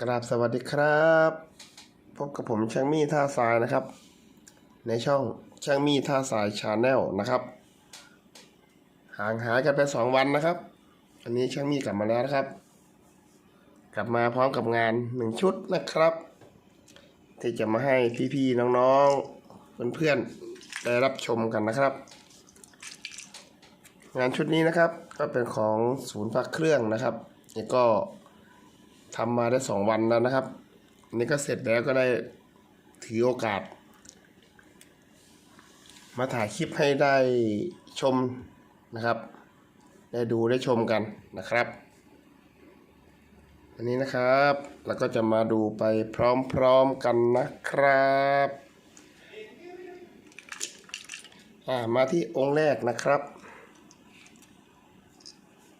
กราบสวัสดีครับ พบกับผมช่างมี่ท่าทรายนะครับ ในช่องช่างมี่ท่าทรายชาแนลนะครับ ห่างหายกันไปสองวันนะครับ อันนี้ช่างมี่กลับมาแล้วนะครับ กลับมาพร้อมกับงานหนึ่งชุดนะครับ ที่จะมาให้พี่ๆน้องๆเพื่อนๆได้รับชมกันนะครับ งานชุดนี้นะครับก็เป็นของศูนย์พักเครื่องนะครับนี่ก็ ทำมาได้สองวันแล้วนะครับนนี้ก็เสร็จแล้วก็ได้ถือโอกาส มาถ่ายคลิปให้ได้ชมนะครับ ได้ดูได้ชมกันนะครับอันนี้นะครับแล้วก็จะมาดูไปพร้อมๆกันนะครับมาที่องค์แรกนะครับ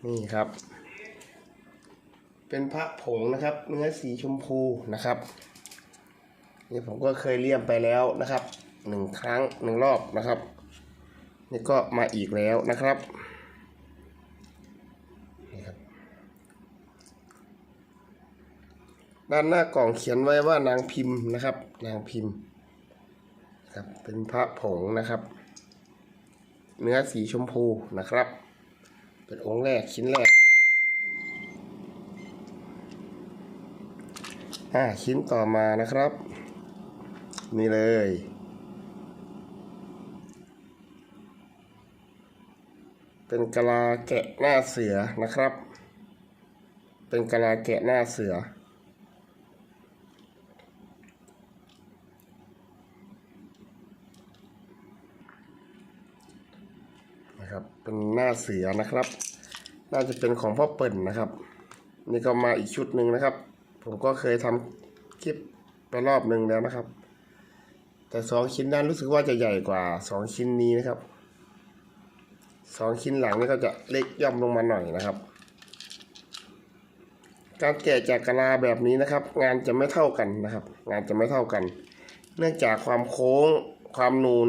นี่ครับ เป็นพระผงนะครับ เนื้อสีชมพูนะครับนี่ผมก็เคยเลี่ยมไปแล้วนะครับหนึ่งครั้งหนึ่งรอบนะครับนี่ก็มาอีกแล้วนะครับด้านหน้ากล่องเขียนไว้ว่านางพิมพ์นะครับ นางพิมพ์ครับเป็นพระผงนะครับ เนื้อสีชมพูนะครับ เป็นองค์แรกชิ้นแรก อ่าชิ้นต่อมานะครับ นี่เลย เป็นกะลาแกะหน้าเสือนะครับ เป็นกะลาแกะหน้าเสือนะครับเป็นหน้าเสือนะครับ น่าจะเป็นของพ่อเปิ่นนะครับ นี่ก็มาอีกชุดหนึ่งนะครับ ผมก็เคยทำคลิปไปรอบหนึ่งแล้วนะครับ แต่สองชิ้นนั้นรู้สึกว่าจะใหญ่กว่าสองชิ้นนี้นะครับสองชิ้นหลังนี่ก็จะเล็กย่อมลงมาหน่อยนะครับ การแกะจากกะลาแบบนี้นะครับ งานจะไม่เท่ากันนะครับ งานจะไม่เท่ากัน เนื่องจากความโค้ง ความนูน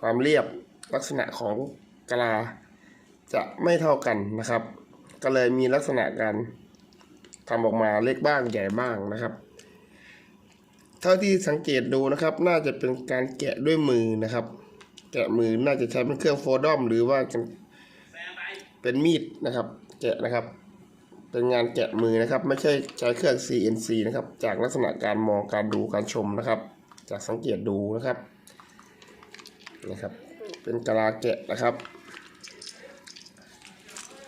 ความเรียบลักษณะของกะลาจะไม่เท่ากันนะครับ ก็เลยมีลักษณะการ ทำออกมาเล็กบ้างใหญ่บ้างนะครับ เท่าที่สังเกตดูนะครับ น่าจะเป็นการแกะด้วยมือนะครับ แกะมือน่าจะใช้เป็นเครื่องโฟดอมหรือว่าเป็นมีดนะครับ แกะนะครับ เป็นงานแกะมือนะครับ ไม่ใช่ใช้เครื่อง CNC นะครับ จากลักษณะการมองการดูการชมนะครับ จากสังเกตดูนะครับนะครับ เป็นกะลาแกะนะครับ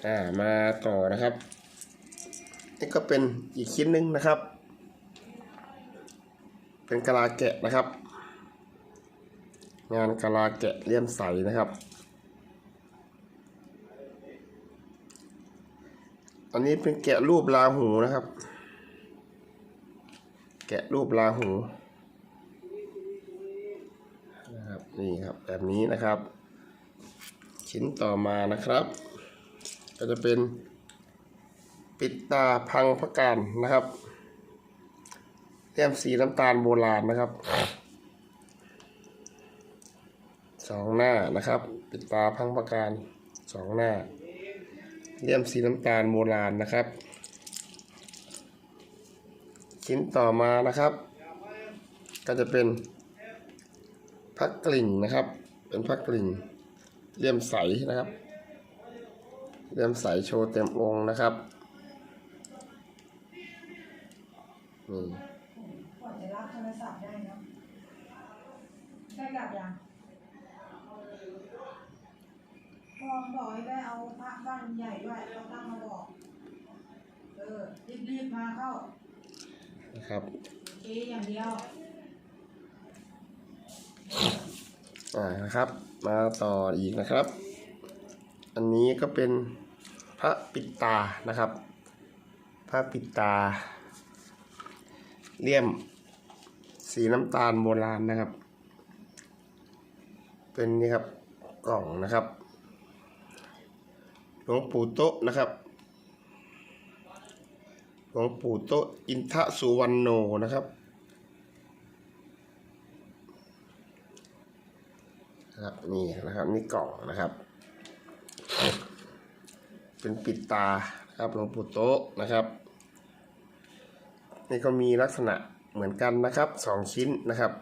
อ่ามาต่อนะครับ นี่ก็เป็นอีกชิ้นหนึ่งนะครับ เป็นกะลาแกะนะครับ งานกะลาแกะเลี่ยมใสนะครับ อันนี้เป็นแกะรูปลาหูนะครับ แกะรูปลาหูนะครับนี่ครับแบบนี้นะครับ ชิ้นต่อมานะครับ ก็จะเป็น ปิดตาพังพระการนะครับเลี่ยมสีน้ำตาลโบราณนะครับสองหน้านะครับ ปิดตาพังพระการสองหน้าเลี่ยมสีน้ำตาลโบราณนะครับ ชิ้นต่อมานะครับ ก็จะเป็นพักกลิ่งนะครับ เป็นพักกลิ่งเลี่ยมใสนะครับเริ่ยมใสโชว์เต็มองค์นะครับ นี่ก่อนจะรับโทรศัพท์ได้เนาะได้กลับยังพอบอกให้ได้เอาพระบ้านใหญ่ด้วยเขาตั้งมาบอก เออ รีบๆมาเข้านะครับเออย่างเดียว อ่านะครับ มาต่ออีกนะครับ อันนี้ก็เป็นพระปิดตานะครับ พระปิดตา เลี่ยม สีน้ำตาลโบราณนะครับ เป็นนี่ครับกล่องนะครับหลวงปู่โตนะครับหลวงปู่โตอินทสุวรรณโนนะครับนะครับนี่นะครับนี่กล่องนะครับ เป็นปิดตานะครับหลวงปู่โตนะครับ นี่ก็มีลักษณะเหมือนกันนะครับสองชิ้นนะครับ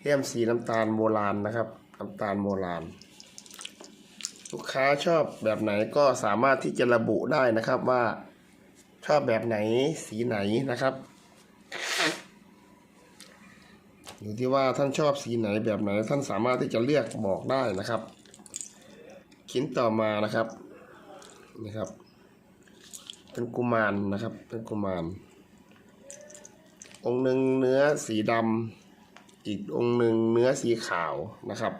เลี่ยมสีน้ำตาลโบราณนะครับน้ำตาลโบราณ ลูกค้าชอบแบบไหนก็สามารถที่จะระบุได้นะครับว่าชอบแบบไหนสีไหนนะครับอยู่ที่ว่าท่านชอบสีไหนแบบไหนท่านสามารถที่จะเลือกบอกได้นะครับชิ้นต่อมานะครับนะครับ เป็นกุมารนะครับ เป็นกุมาร องค์หนึ่งเนื้อสีดำอีกองค์หนึ่งเนื้อสีขาวนะครับ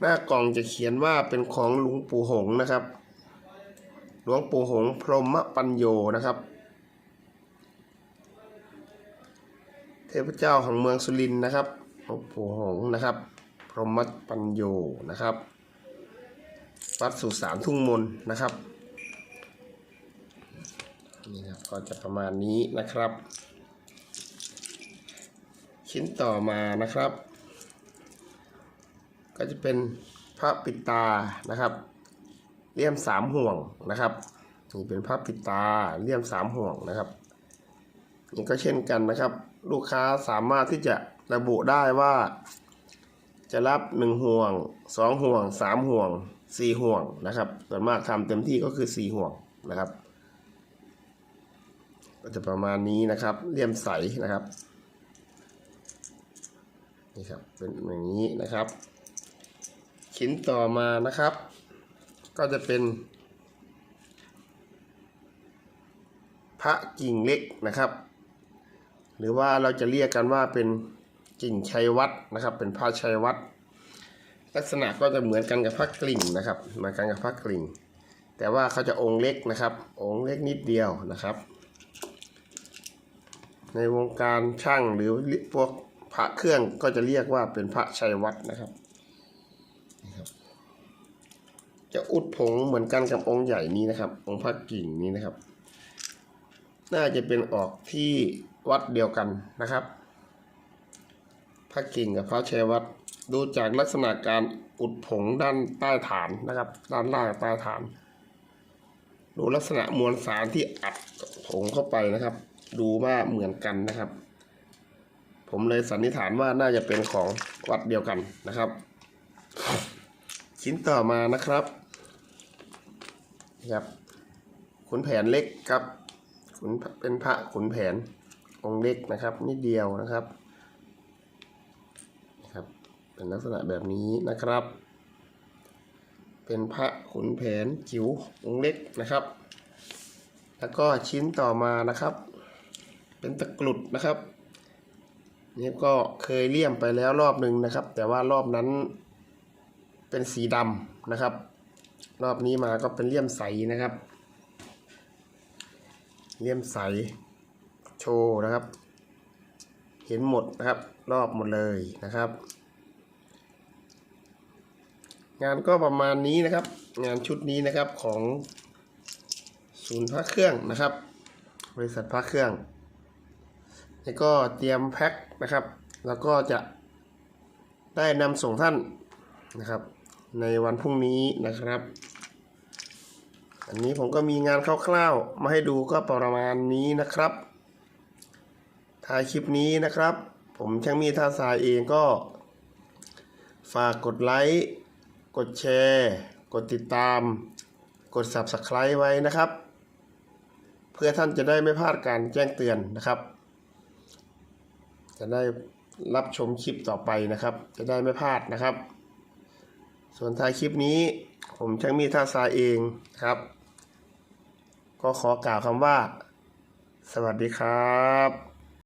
หน้ากล่องจะเขียนว่าเป็นของหลวงปู่หงนะครับ หลวงปู่หงพรหมปัญโยนะครับ เทพเจ้าของเมืองสุรินทร์นะครับหลวงปู่หงนะครับ พรหมปัญโยนะครับ วัดสุสานทุ่งมนนะครับ นี่ครับก็จะประมาณนี้นะครับ ชิ้นต่อมานะครับ ก็จะเป็นพระปิดตานะครับเลี่ยมสามห่วงนะครับนี่เป็นพระปิดตาเลี่ยมสามห่วงนะครับนี่ก็เช่นกันนะครับ ลูกค้าสามารถที่จะระบุได้ว่า จะรับหนึ่งห่วงสองห่วงสามห่วงสี่ห่วงนะครับส่วนมากทำเต็มที่ก็คือสี่ห่วงนะครับ ก็จะประมาณนี้นะครับเลี่ยมใสนะครับนี่ครับเป็นอย่างนี้นะครับ ชิ้นต่อมานะครับ ก็จะเป็น พระกิ่งเล็กนะครับ หรือว่าเราจะเรียกกันว่าเป็นกิ่งชัยวัดนะครับ เป็นพระชัยวัดลักษณะก็จะเหมือนกันกับพระกลิ่งนะครับเหมือนกันกับพระกลิ่ง แต่ว่าเขาจะองค์เล็กนะครับ องค์เล็กนิดเดียวนะครับ ในวงการช่างหรือพวกพระเครื่องก็จะเรียกว่าเป็นพระชัยวัดนะครับ จะอุดผงเหมือนกันกับองค์ใหญ่นี้นะครับ องค์พระกิ่งนี้นะครับ น่าจะเป็นออกที่วัดเดียวกันนะครับ พระกิ่งกับพระชัยวัดดูจากลักษณะการอุดผงด้านใต้ฐานนะครับ ด้านล่างใต้ฐาน ดูลักษณะมวลสารที่อัดผงเข้าไปนะครับ ดูว่าเหมือนกันนะครับ ผมเลยสันนิษฐานว่าน่าจะเป็นของวัดเดียวกันนะครับ ชิ้นต่อมานะครับนะครับขุนแผนเล็กครับขุนเป็นพระขุนแผนองค์เล็กนะครับนิดเดียวนะครับนะครับ เป็นลักษณะแบบนี้นะครับ เป็นพระขุนแผนจิ๋วองค์เล็กนะครับ แล้วก็ชิ้นต่อมานะครับ เป็นตะกรุดนะครับนี่ก็เคยเลี่ยมไปแล้วรอบหนึ่งนะครับ แต่ว่ารอบนั้นเป็นสีดำนะครับ รอบนี้มาก็เป็นเลี่ยมใสนะครับ เลี่ยมใสโชว์นะครับ เห็นหมดนะครับ รอบหมดเลยนะครับ งานก็ประมาณนี้นะครับ งานชุดนี้นะครับของศูนย์พระเครื่องนะครับ บริษัทพระเครื่อง แล้วก็เตรียมแพ็คนะครับ แล้วก็จะได้นำส่งท่านนะครับ ในวันพรุ่งนี้นะครับ อันนี้ผมก็มีงานคร่าวๆมาให้ดูก็ประมาณนี้นะครับถ่ายคลิปนี้นะครับ ผมช่างมีท่าสายเองก็ ฝากกดไลค์กดแชร์ กดติดตาม กด Subscribe ไว้นะครับ เพื่อท่านจะได้ไม่พลาดการแจ้งเตือนนะครับ จะได้รับชมคลิปต่อไปนะครับ จะได้ไม่พลาดนะครับ ส่วนท้ายคลิปนี้ผมช่างมีท่าทายเองครับ ก็ขอกล่าวคำว่า สวัสดีครับ